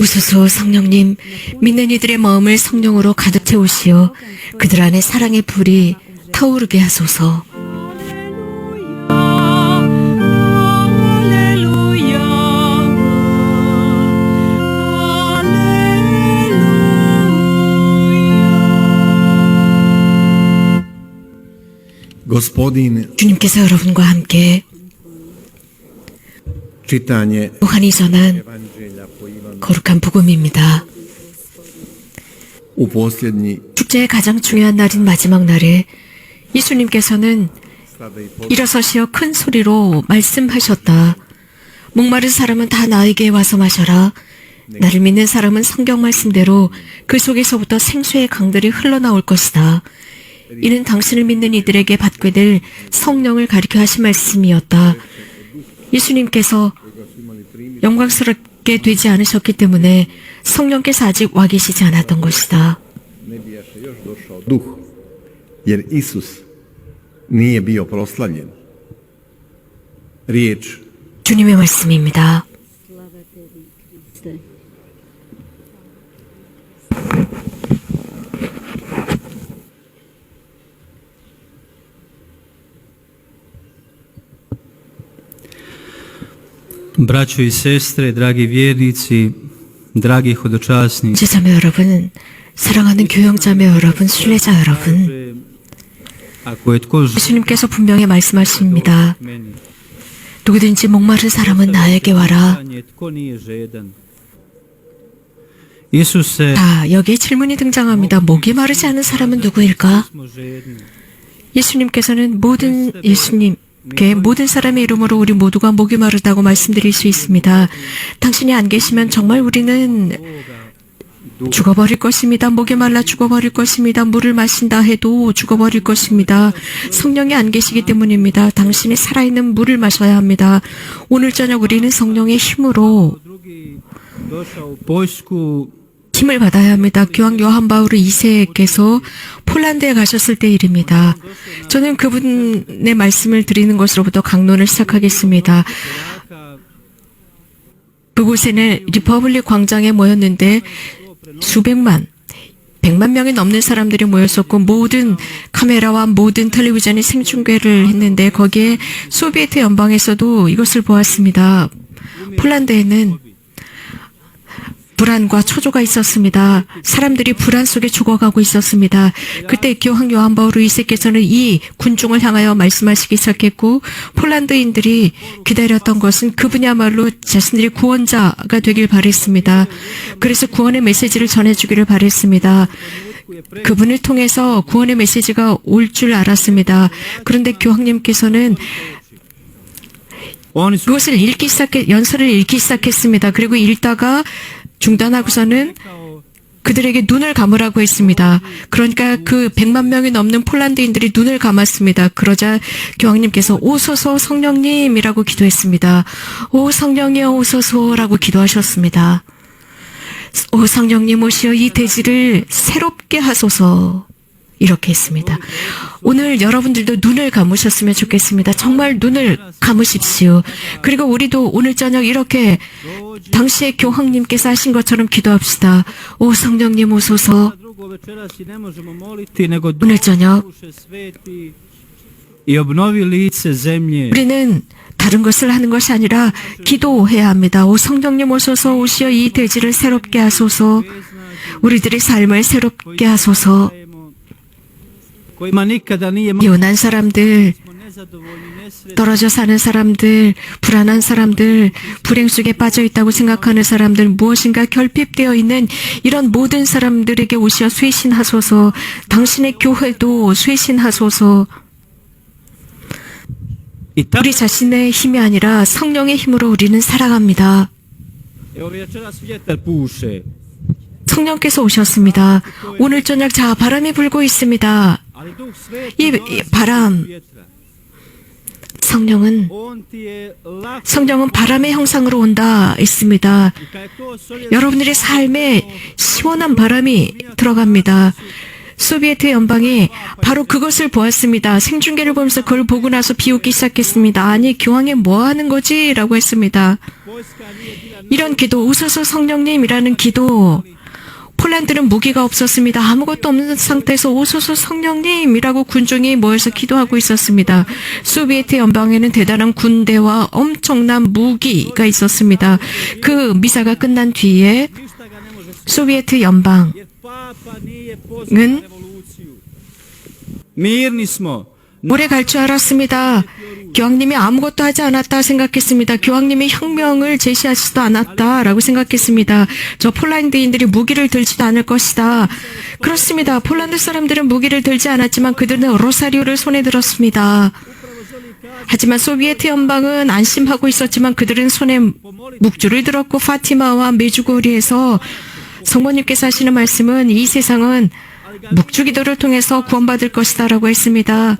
터지듯 우소서 성령님, 믿는 이들의 마음을 성령으로 가득 채우시어 그들 안에 사랑의 불이 타오르게 하소서. 주님께서 여러분과 함께 요한이 전한 거룩한 복음입니다. 축제의 가장 중요한 날인 마지막 날에 예수님께서는 일어서시어 큰 소리로 말씀하셨다. 목마른 사람은 다 나에게 와서 마셔라. 나를 믿는 사람은 성경 말씀대로 그 속에서부터 생수의 강들이 흘러나올 것이다. 이는 당신을 믿는 이들에게 받게 될 성령을 가리켜 하신 말씀이었다. 예수님께서 영광스럽 게 되지 않으셨기 때문에 성령께서 아직 와 계시지 않았던 것이다. ne bijaše još došao duh, jer Isus nije bio proslavljen. Riječ 주님의 말씀입니다. Braćo i sestre, dragi vjernici, dragi hodočasni, 제자매 여러분, 사랑하는 교영자매 여러분, 순례자 여러분, 예수님께서 분명히 말씀하십니다. 누구든지 목마른 사람은 나에게 와라. 자, 여기에 질문이 등장합니다. 목이 마르지 않은 사람은 누구일까? 예수님께서는 모든 예수님 께 모든 사람의 이름으로 우리 모두가 목이 마르다고 말씀드릴 수 있습니다. 당신이 안 계시면 정말 우리는 죽어버릴 것입니다. 목이 말라 죽어버릴 것입니다. 물을 마신다 해도 죽어버릴 것입니다. 성령이 안 계시기 때문입니다. 당신이 살아있는 물을 마셔야 합니다. 오늘 저녁 우리는 성령의 힘으로 힘을 받아야 합니다. 교황 요한 바우르 2세께서 폴란드에 가셨을 때 일입니다. 저는 그분의 말씀을 드리는 것으로부터 강론을 시작하겠습니다. 그곳에는 리퍼블릭 광장에 모였는데 수백만, 백만 명이 넘는 사람들이 모였었고 모든 카메라와 모든 텔레비전이 생중계를 했는데 거기에 소비에트 연방에서도 이것을 보았습니다. 폴란드에는 불안과 초조가 있었습니다. 사람들이 불안 속에 죽어가고 있었습니다. 그때 교황 요한 바오르 2세께서는 이 군중을 향하여 말씀하시기 시작했고 폴란드인들이 기다렸던 것은 그분야말로 자신들이 구원자가 되길 바랬습니다. 그래서 구원의 메시지를 전해주기를 바랬습니다. 그분을 통해서 구원의 메시지가 올 줄 알았습니다. 그런데 교황님께서는 그것을 읽기 시작해 연설을 읽기 시작했습니다. 그리고 읽다가 중단하고서는 그들에게 눈을 감으라고 했습니다. 그러니까 그 100만 명이 넘는 폴란드인들이 눈을 감았습니다. 그러자 교황님께서 오소서 성령님이라고 기도했습니다. 오 성령이여 오소서라고 기도하셨습니다. 오 성령님 오시어 이 대지를 새롭게 하소서. 이렇게 했습니다. 오늘 여러분들도 눈을 감으셨으면 좋겠습니다. 정말 눈을 감으십시오. 그리고 우리도 오늘 저녁 이렇게 당시에 교황님께서 하신 것처럼 기도합시다. 오 성령님 오소서. 오늘 저녁. 우리는 다른 것을 하는 것이 아니라 기도해야 합니다. 오 성령님 오소서 오시어 이 대지를 새롭게 하소서. 우리들의 삶을 새롭게 하소서. 요난 사람들, smo nezadovoljni, nesretni, 떨어져 사는 사람들, 불안한 사람들, 불행 속에 빠져 있다고 생각하는 사람들, 무엇인가 결핍되어 있는 이런 모든 사람들에게 오시어 쇄신하소서, 당신의 교회도 쇄신하소서, 우리 자신의 힘이 아니라 성령의 힘으로 우리는 살아갑니다. 성령께서 오셨습니다. 오늘 저녁 자, 바람이 불고 있습니다. 이, 이 바람. 성령은, 성령은 바람의 형상으로 온다 있습니다. 여러분들의 삶에 시원한 바람이 들어갑니다. 소비에트 연방이 바로 그것을 보았습니다. 생중계를 보면서 그걸 보고 나서 비웃기 시작했습니다. 아니, 교황이 뭐 하는 거지? 라고 했습니다. 이런 기도, 오소서 성령님이라는 기도, 폴란드는 무기가 없었습니다. 아무것도 없는 상태에서 오소서 성령님이라고 군중이 모여서 기도하고 있었습니다. 소비에트 연방에는 대단한 군대와 엄청난 무기가 있었습니다. 그 미사가 끝난 뒤에 소비에트 연방 Jer papa nije 은 오래 갈줄 알았습니다. 교황님이 아무것도 하지 않았다 생각했습니다. 교황님이 혁명을 제시하지도 않았다라고 생각했습니다. 저 폴란드인들이 무기를 들지도 않을 것이다. 그렇습니다. 폴란드 사람들은 무기를 들지 않았지만 그들은 로사리오를 손에 들었습니다. 하지만 소비에트 연방은 안심하고 있었지만 그들은 손에 묵주를 들었고 파티마와 메주고리에서 성모님께서 하시는 말씀은 이 세상은 묵주기도를 통해서 구원받을 것이다라고 했습니다.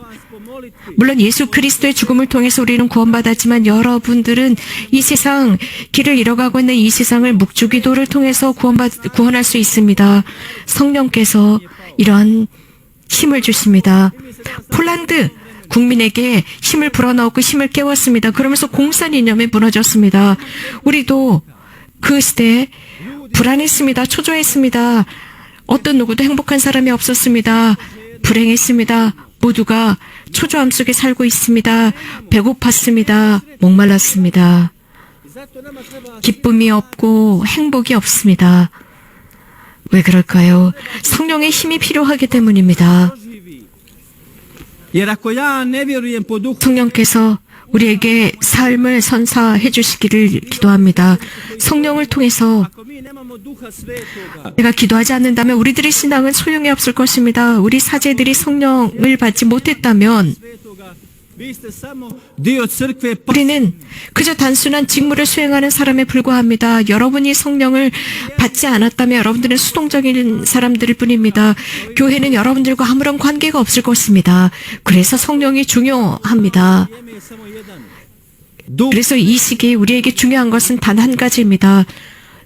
물론 예수 그리스도의 죽음을 통해서 우리는 구원받았지만 여러분들은 이 세상 길을 잃어가고 있는 이 세상을 묵주기도를 통해서 구원받 구원할 수 있습니다. 성령께서 이런 힘을 주십니다. 폴란드 국민에게 힘을 불어넣고 힘을 깨웠습니다. 그러면서 공산 이념이 무너졌습니다. 우리도 그 시대에 불안했습니다. 초조했습니다. 어떤 누구도 행복한 사람이 없었습니다. 불행했습니다. 모두가 초조함 속에 살고 있습니다. 배고팠습니다. 목말랐습니다. 기쁨이 없고 행복이 없습니다. 왜 그럴까요? 성령의 힘이 필요하기 때문입니다. 성령께서 우리에게 삶을 선사해 주시기를 기도합니다. 성령을 통해서 내가 기도하지 않는다면 우리들의 신앙은 소용이 없을 것입니다. 우리 사제들이 성령을 받지 못했다면 우리는 그저 단순한 직무를 수행하는 사람에 불과합니다. 여러분이 성령을 받지 않았다면 여러분들은 수동적인 사람들일 뿐입니다. 교회는 여러분들과 아무런 관계가 없을 것입니다. 그래서 성령이 중요합니다. 그래서 이 시기에 우리에게 중요한 것은 단 한 가지입니다.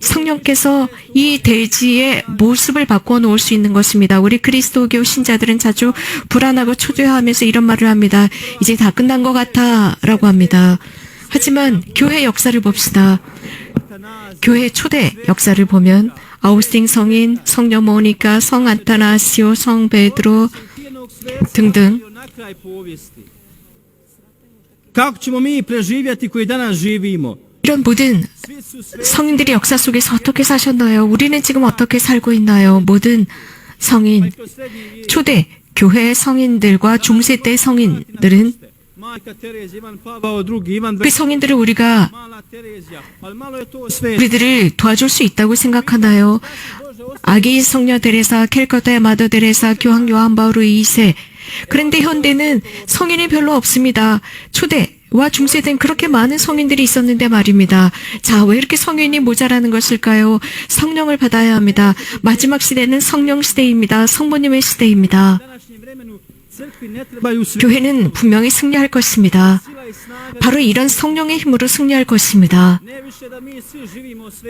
성령께서 이 대지의 모습을 바꿔 놓을 수 있는 것입니다. 우리 그리스도교 신자들은 자주 불안하고 초조해하면서 이런 말을 합니다. 이제 다 끝난 것 같아 라고 합니다. 하지만 교회 역사를 봅시다. 교회 초대 역사를 보면 아우스팅 성인, 성녀 모니카, 성 안타나시오, 성 베드로 등등. Kako preživjeti koji danas živimo? 이런 모든 성인들이 역사 속에서 어떻게 사셨나요? 우리는 지금 어떻게 살고 있나요? 모든 성인. 초대 교회 성인들과 중세 때 성인들은 그 성인들을 우리가. 우리들을 도와줄 수 있다고 생각하나요? 아기 성녀 데레사, 캘커타의 마더 데레사, 교황 요한 바오로 2세. 그런데 현대는 성인이 별로 없습니다. 초대 와 중세 때는 그렇게 많은 성인들이 있었는데 말입니다. 자, 왜 이렇게 성인이 모자라는 것일까요? 성령을 받아야 합니다. 마지막 시대는 성령 시대입니다. 성모님의 시대입니다. 교회는 분명히 승리할 것입니다. 바로 이런 성령의 힘으로 승리할 것입니다.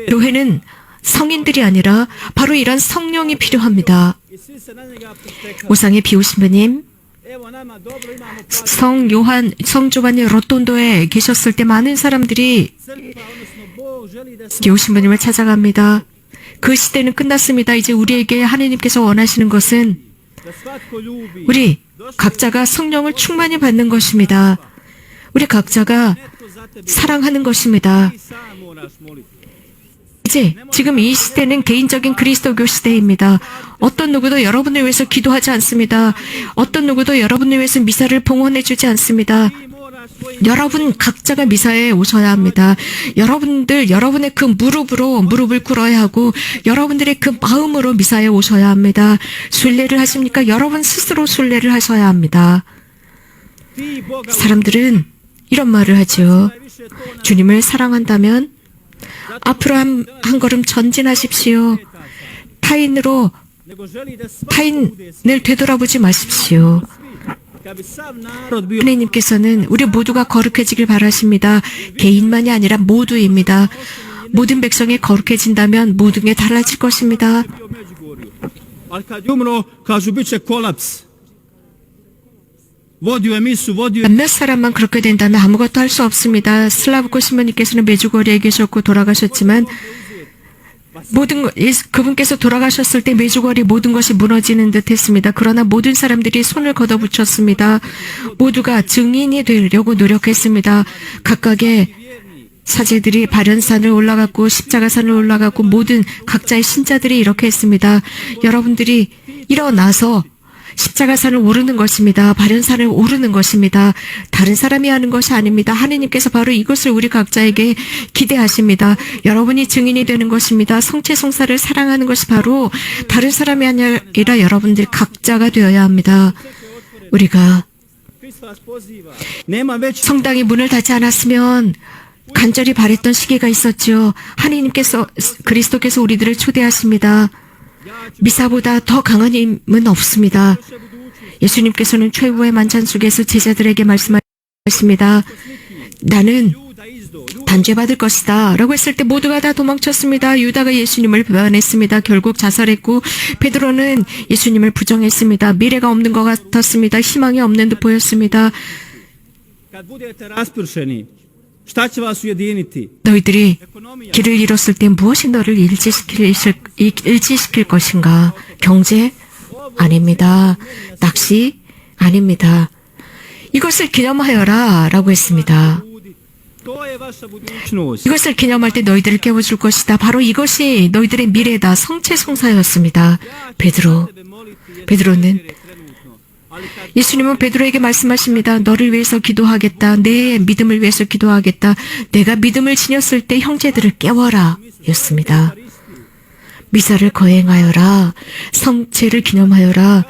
교회는 성인들이 아니라 바로 이런 성령이 필요합니다. 우상의 비오신 분님, 성 요한, 성 조반이 로톤도에 계셨을 때 많은 사람들이 분님을 찾아갑니다. 그 시대는 끝났습니다. 이제 우리에게 하느님께서 원하시는 것은. 우리 각자가 성령을 충만히 받는 것입니다. 우리 각자가 사랑하는 것입니다. 이제 지금 이 시대는 개인적인 그리스도교 시대입니다. 어떤 누구도 여러분을 위해서 기도하지 않습니다. 어떤 누구도 여러분을 위해서 미사를 봉헌해 주지 않습니다. 여러분 각자가 미사에 오셔야 합니다. 여러분들 여러분의 그 무릎으로 무릎을 꿇어야 하고 여러분들의 그 마음으로 미사에 오셔야 합니다. 순례를 하십니까? 여러분 스스로 순례를 하셔야 합니다. 사람들은 이런 말을 하죠. 주님을 사랑한다면 앞으로 한, 한 걸음 전진하십시오. 타인으로 타인을 되돌아보지 마십시오. 하나님께서는 우리 모두가 거룩해지길 바라십니다. 개인만이 아니라 모두입니다. 모든 백성이 거룩해진다면 모든 게 달라질 것입니다. 몇몇 사람만 그렇게 된다면 아무것도 할 수 없습니다. 슬라브코 신부님께서는 메주거리에 계셨고 돌아가셨지만 모든 그분께서 돌아가셨을 때 메주거리 모든 것이 무너지는 듯 했습니다. 그러나 모든 사람들이 손을 걷어붙였습니다. 모두가 증인이 되려고 노력했습니다. 각각의 사제들이 발연산을 올라갔고 십자가산을 올라갔고 모든 각자의 신자들이 이렇게 했습니다. 여러분들이 일어나서 십자가산을 오르는 것입니다. 발연산을 오르는 것입니다. 다른 사람이 하는 것이 아닙니다. 하느님께서 바로 이것을 우리 각자에게 기대하십니다. 여러분이 증인이 되는 것입니다. 성체 성사를 사랑하는 것이 바로 다른 사람이 아니라 여러분들 각자가 되어야 합니다. 우리가 성당이 문을 닫지 않았으면 간절히 바랬던 시기가 있었죠. 하나님께서 그리스도께서 우리들을 초대하십니다. 미사보다 더 강한 힘은 없습니다. 예수님께서는 최후의 만찬 속에서 제자들에게 말씀하십니다. 나는. 단죄받을 것이다. 라고 했을 때 모두가 다 도망쳤습니다. 유다가 예수님을 배반했습니다. 결국 자살했고, 베드로는 예수님을 부정했습니다. 미래가 없는 것 같았습니다. 희망이 없는 듯 보였습니다. 너희들이. 길을 잃었을 때 무엇이 너를 일치시킬, 일치시킬 것인가? 경제? 아닙니다. 낚시? 아닙니다. 이것을 기념하여라. 라고 했습니다. 이것을 기념할 때 너희들을 깨워줄 것이다. 바로 이것이 너희들의 미래다. 성체성사였습니다. 베드로. 베드로는 예수님은 베드로에게 말씀하십니다. 너를 위해서 기도하겠다. 내 믿음을 위해서 기도하겠다. 내가 믿음을 지녔을 때 형제들을 깨워라. 였습니다. 미사를 거행하여라. 성체를 기념하여라.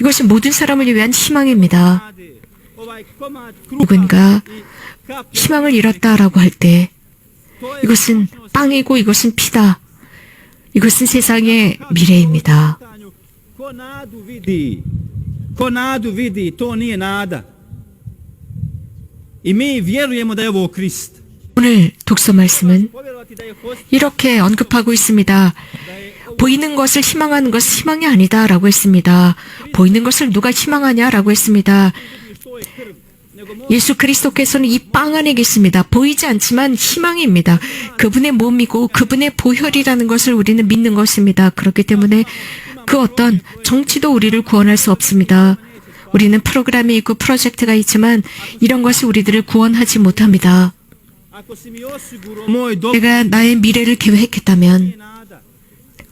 이것이 모든 사람을 위한 희망입니다. 누군가 희망을 잃었다라고 할 때 이것은 빵이고 이것은 피다. 이것은 세상의 미래입니다. Ko nadu vidi, to nije nada. I mi vjerujemo da je ovo Krist. 오늘 독서 말씀은 이렇게 언급하고 있습니다. 보이는 것을 희망하는 것은 희망이 아니다라고 했습니다. 보이는 것을 누가 희망하냐라고 했습니다. 예수 그리스도께서는 이 빵 안에 계십니다. 보이지 않지만 희망입니다. 그분의 몸이고 그분의 보혈이라는 것을 우리는 믿는 것입니다. 그렇기 때문에 그 어떤 정치도 우리를 구원할 수 없습니다. 우리는 프로그램이 있고 프로젝트가 있지만 이런 것이 우리들을 구원하지 못합니다. 내가 나의 미래를 계획했다면.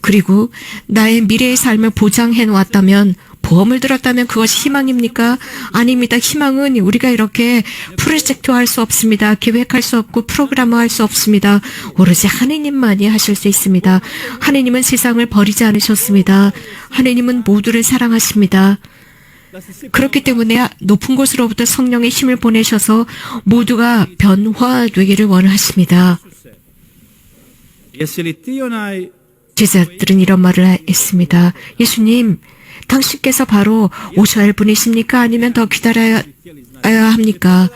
그리고 나의 미래의 삶을 보장해 놓았다면 보험을 들었다면 그것이 희망입니까? 아닙니다. 희망은 우리가 이렇게 프로젝트 할 수 없습니다. 계획할 수 없고 프로그램 할수 없습니다. 오로지 하느님만이 하실 수 있습니다. 하느님은 세상을 버리지 않으셨습니다. 하느님은 모두를 사랑하십니다. 그렇기 때문에 높은 곳으로부터 성령의 힘을 보내셔서 모두가 변화되기를 원하십니다. 제자들은 이런 말을 했습니다. 예수님, 당신께서 바로 오셔야 할 분이십니까? 아니면 더 기다려야 합니까?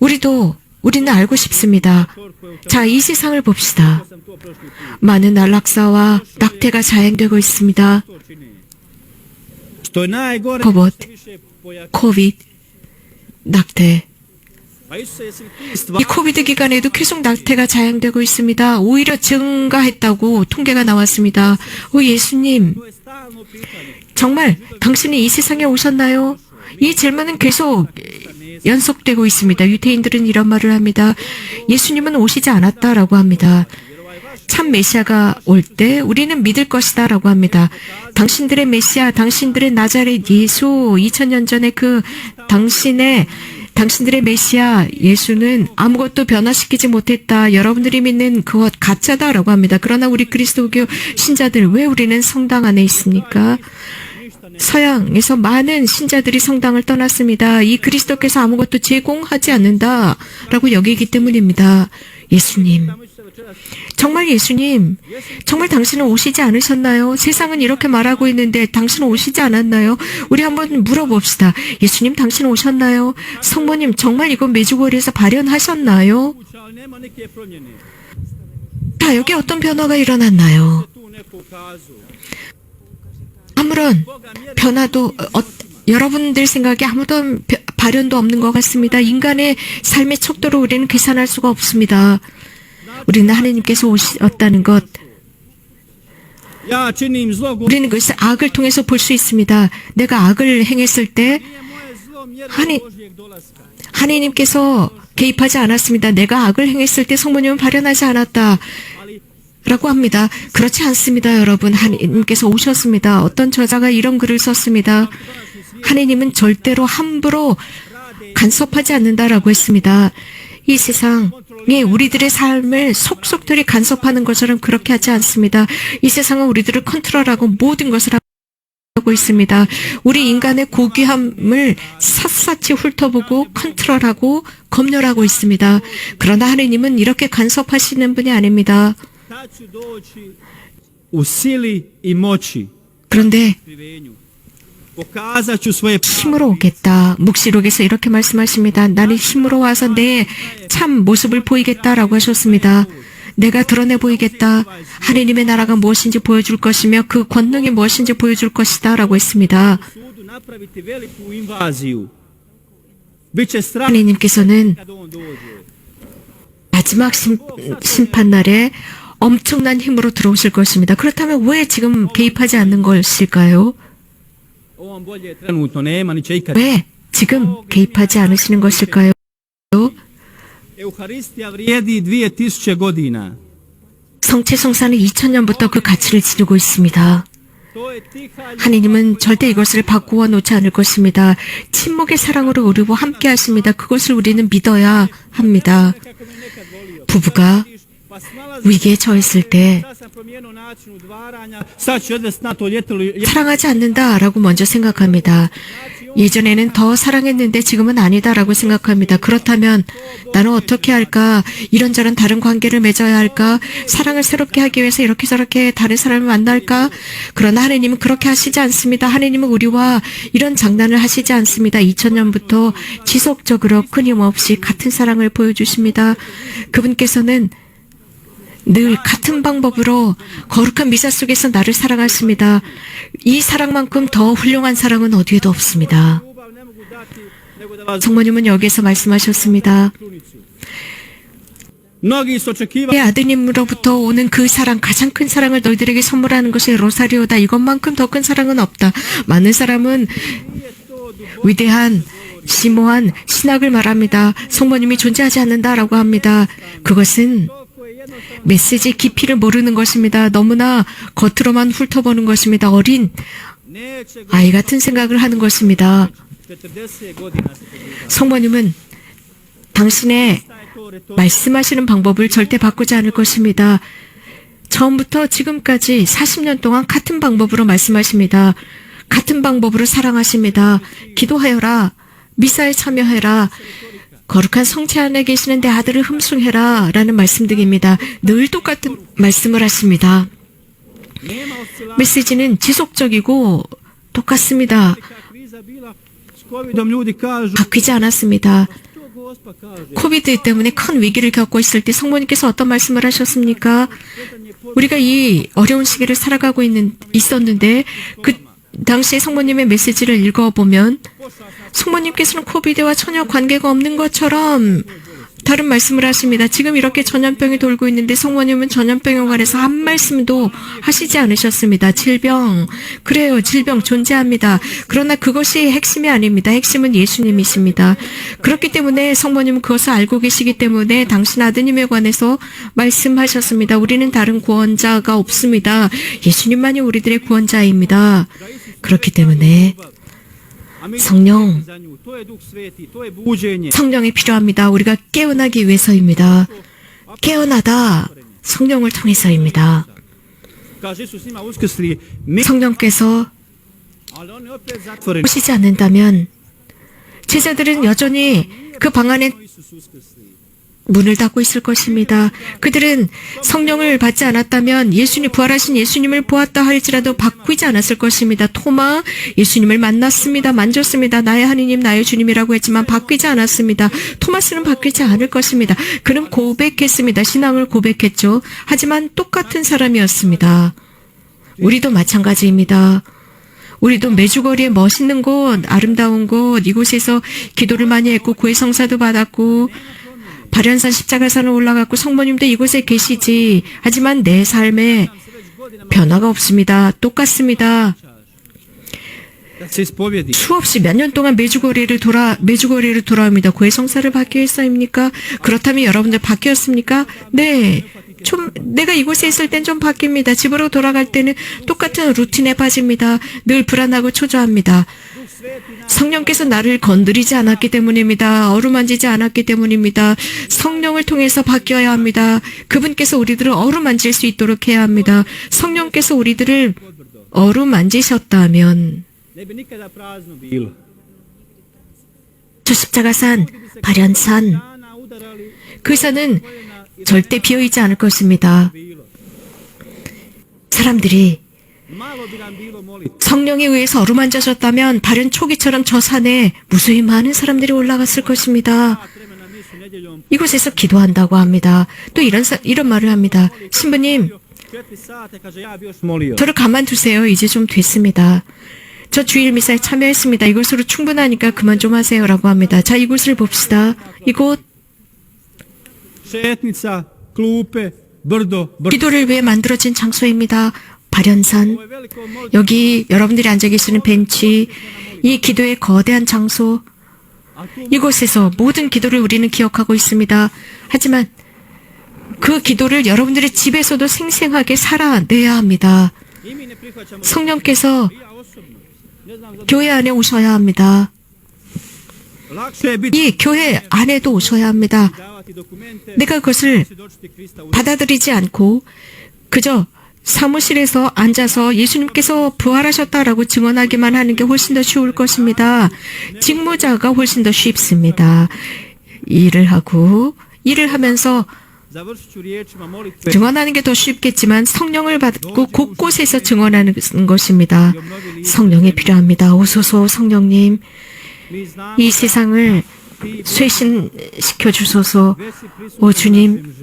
우리도, 우리는 알고 싶습니다. 자, 이 세상을 봅시다. 많은 안락사와 낙태가 자행되고 있습니다. pojača. 코빗, 낙태. 이 코비드 기간에도 계속 낙태가 자행되고 있습니다. 오히려 증가했다고 통계가 나왔습니다. 오, 예수님, 정말 당신이 이 세상에 오셨나요? 이 질문은 계속 연속되고 있습니다. 유태인들은 이런 말을 합니다. 예수님은 오시지 않았다라고 합니다. 참 메시아가 올 때 우리는 믿을 것이다 라고 합니다. 당신들의 메시아, 당신들의 나자렛 예수 2000년 전에 그 당신의 당신들의 메시아 예수는 아무것도 변화시키지 못했다. 여러분들이 믿는 그것 가짜다라고 합니다. 그러나 우리 그리스도교 신자들 왜 우리는 성당 안에 있습니까? 서양에서 많은 신자들이 성당을 떠났습니다. 이 그리스도께서 아무것도 제공하지 않는다라고 여기기 때문입니다. 예수님, 정말 예수님, 정말 당신은 오시지 않으셨나요? 세상은 이렇게 말하고 있는데 당신은 오시지 않았나요? 우리 한번 물어봅시다. 예수님, 당신 오셨나요? 성모님, 정말 이거 메주거리에서 발현하셨나요? 다 여기 어떤 변화가 일어났나요? 아무런 변화도 어, 여러분들 생각에 아무런 벼- 발현도 없는 것 같습니다. 인간의 삶의 척도로 우리는 계산할 수가 없습니다. 우리는 하나님께서 오셨다는 것, 우리는 그것을 악을 통해서 볼 수 있습니다. 내가 악을 행했을 때 dolaska. 하나님께서 개입하지 않았습니다. 내가 악을 행했을 때 성모님은 발현하지 않았다. 라고 합니다. 그렇지 않습니다, 여러분. 하나님께서 오셨습니다. 어떤 저자가 이런 글을 썼습니다. 하나님은 절대로 함부로 간섭하지 않는다라고 했습니다. 이 세상 에 우리들의 삶을 속속들이 간섭하는 것처럼 그렇게 하지 않습니다. 이 세상은 우리들을 컨트롤하고 모든 것을 하고 있습니다. 우리 인간의 고귀함을 샅샅이 훑어보고 컨트롤하고 검열하고 있습니다. 그러나 하느님은 이렇게 간섭하시는 분이 아닙니다. 그런데 힘으로 오겠다. 묵시록에서 이렇게 말씀하십니다. 나는 힘으로 와서 내 참 모습을 보이겠다라고 하셨습니다. 내가 드러내 보이겠다. 하느님의 나라가 무엇인지 보여줄 것이며 그 권능이 무엇인지 보여줄 했습니다. invaziju. Biće strah 하느님께서는. 마지막 심, 심판 날에 엄청난 힘으로 들어오실 것입니다. 그렇다면 왜 지금 개입하지 않는 것일까요? 왜 지금 개입하지 않으시는 것일까요? Euharistija vrijedi 2000 godina. 성체 성사는 2000년부터 그 가치를 지니고 있습니다. 하느님은 절대 이것을 바꾸어 놓지 않을 것입니다. 침묵의 사랑으로 우리와 함께 하십니다. 그것을 우리는 믿어야 합니다. 부부가 위기에 처했을 때 사랑하지 않는다라고 먼저 생각합니다. 예전에는 더 사랑했는데 지금은 아니다라고 생각합니다. 그렇다면 나는 어떻게 할까? 이런저런 다른 관계를 맺어야 할까? 사랑을 새롭게 하기 위해서 이렇게 저렇게 다른 사람을 만날까? 그러나 하느님은 그렇게 하시지 않습니다. 하느님은 우리와 이런 장난을 하시지 않습니다. 2000년부터 지속적으로 끊임없이 같은 사랑을 보여주십니다. 그분께서는 늘 같은 방법으로 거룩한 미사 속에서 나를 사랑하십니다. 이 사랑만큼 더 훌륭한 사랑은 어디에도 없습니다. 성모님은 여기에서 말씀하셨습니다. 내 아드님으로부터 오는 그 사랑, 가장 큰 사랑을 너희들에게 선물하는 것이 로사리오다. 이것만큼 더 큰 사랑은 없다. 많은 사람은 위대한 심오한 신학을 말합니다. 성모님이 존재하지 않는다라고 합니다. 그것은 메시지 깊이를 모르는 것입니다. 너무나 겉으로만 훑어보는 것입니다. 어린 아이 같은 생각을 하는 것입니다. 40 godina se pogledati. 성모님은 당신의? 말씀하시는 방법을 절대 바꾸지 않을 것입니다. 처음부터 지금까지 40년 동안 같은 방법으로 말씀하십니다. 같은 방법으로 사랑하십니다. 기도하여라. 미사에 참여해라. 거룩한 성체 안에 계시는 내 아들을 흠숭해라. 라는 말씀드립니다. 늘 똑같은 말씀을 하십니다. 메시지는 지속적이고 똑같습니다. 바뀌지 않았습니다. 코비드 때문에 큰 위기를 겪고 있을 때 성모님께서 어떤 말씀을 하셨습니까? 우리가 이 어려운 시기를 살아가고 있는 있었는데 그 당시에 성모님의 메시지를 읽어보면 성모님께서는 코비드와 전혀 관계가 없는 것처럼 다른 말씀을 하십니다. 지금 이렇게 전염병이 돌고 있는데 성모님은 전염병에 관해서 한 말씀도 하시지 않으셨습니다. 질병. 그래요. 질병 존재합니다. 그러나 그것이 핵심이 아닙니다. 핵심은 예수님이십니다. 그렇기 때문에 성모님은 그것을 알고 계시기 때문에 당신 아드님에 관해서 말씀하셨습니다. 우리는 다른 구원자가 없습니다. 예수님만이 우리들의 구원자입니다. 그렇기 때문에 성령. 성령이 필요합니다. 우리가 깨어나기 위해서입니다. 깨어나다 성령을 통해서입니다. 성령께서. 오시지 않는다면 제자들은 여전히 그 방 안에. 문을 닫고 있을 것입니다. 그들은 성령을 받지 않았다면 예수님 부활하신 예수님을 보았다 할지라도 바뀌지 않았을 것입니다. 토마 예수님을 만났습니다. 만졌습니다. 나의 하느님 나의 주님이라고 했지만 바뀌지 않았습니다. 토마스는 바뀌지 않을 것입니다. 그는 고백했습니다. 신앙을 고백했죠. 하지만 똑같은 사람이었습니다. 우리도 마찬가지입니다. 우리도 매주거리에 멋있는 곳, 아름다운 곳, 이곳에서 기도를 많이 했고, 구의 성사도 받았고, 발현산 십자가산을 올라갔고, 성모님도 이곳에 계시지. 하지만 내 삶에 변화가 없습니다. 똑같습니다. 수없이 몇 년 동안 매주거리를 돌아 매주거리를 돌아옵니다. 구의 성사를 위해서입니까? 그렇다면 여러분들 바뀌었습니까? 네. 좀 내가 이곳에 있을 땐 좀 바뀝니다. 집으로 돌아갈 때는 똑같은 루틴에 빠집니다. 늘 불안하고 초조합니다. 성령께서 나를 건드리지 않았기 때문입니다. 어루만지지 않았기 때문입니다. 성령을 통해서 바뀌어야 합니다. 그분께서 우리들을 어루만질 수 있도록 해야 합니다. 성령께서 우리들을 어루만지셨다면. 저 십자가산, 발현산, 그 산은 절대 비어있지 않을 것입니다. 사람들이 성령에 의해서 어루만져졌다면 발현 초기처럼 저 산에 무수히 많은 사람들이 올라갔을 것입니다. 이곳에서 기도한다고 합니다. 또 이런 사- 이런 말을 합니다. 신부님, 4 sate, kaže ja bi još molio. 저를 가만두세요. 이제 좀 됐습니다. 저 주일 미사에 참여했습니다. 이것으로 충분하니까 그만 좀 하세요라고 합니다. 자, 이곳을 봅시다. 이곳. 기도를 위해 만들어진 장소입니다. 발현산. 여기 여러분들이 앉아 계시는 벤치, 이 기도의 거대한 장소, 이곳에서 모든 기도를 우리는 기억하고 있습니다. 하지만 그 기도를 여러분들의 집에서도 생생하게 살아내야 합니다. 성령께서 교회 안에 오셔야 합니다. 이 교회 안에도 오셔야 합니다. 내가 그것을 받아들이지 않고 그저 사무실에서 앉아서 예수님께서 부활하셨다라고 증언하기만 하는 게 훨씬 더 쉬울 것입니다. 직무자가 훨씬 더 쉽습니다. 일을 하고 일을 하면서. 증언하는 게 더 쉽겠지만 성령을 받고 곳곳에서 증언하는 것입니다. 성령이 필요합니다. 오소서 성령님 이 세상을 쇄신시켜 주소서 오 주님.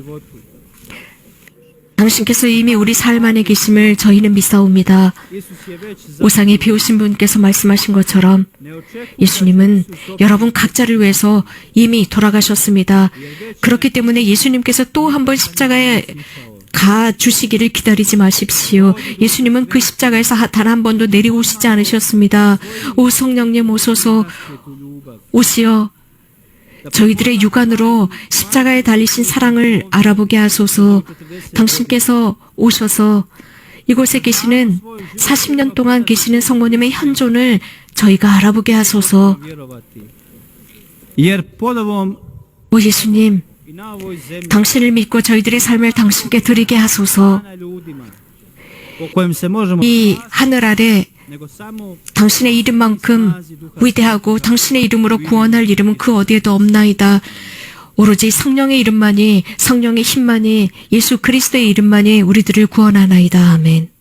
당신께서 이미 우리 삶 안에 계심을 저희는 믿사옵니다. 우상에 비우신 분께서 말씀하신 것처럼 예수님은 여러분 각자를 위해서 이미 돌아가셨습니다. 그렇기 때문에 예수님께서 또 한 번 십자가에 가 주시기를 기다리지 마십시오. 예수님은 그 십자가에서 단 한 번도 내려오시지 않으셨습니다. 오 성령님 오소서. 오시어 저희들의 육안으로 십자가에 달리신 사랑을 알아보게 하소서. 당신께서 오셔서 이곳에 계시는 40년 동안 계시는 성모님의 현존을 저희가 알아보게 하소서. 오 예수님, 당신을 믿고 저희들의 삶을 당신께 드리게 하소서. 이 하늘 아래 당신의 이름만큼 위대하고 당신의 이름으로 구원할 이름은 그 어디에도 없나이다. 오로지 성령의 이름만이 성령의 힘만이 예수 그리스도의 이름만이 우리들을 구원하나이다. 아멘.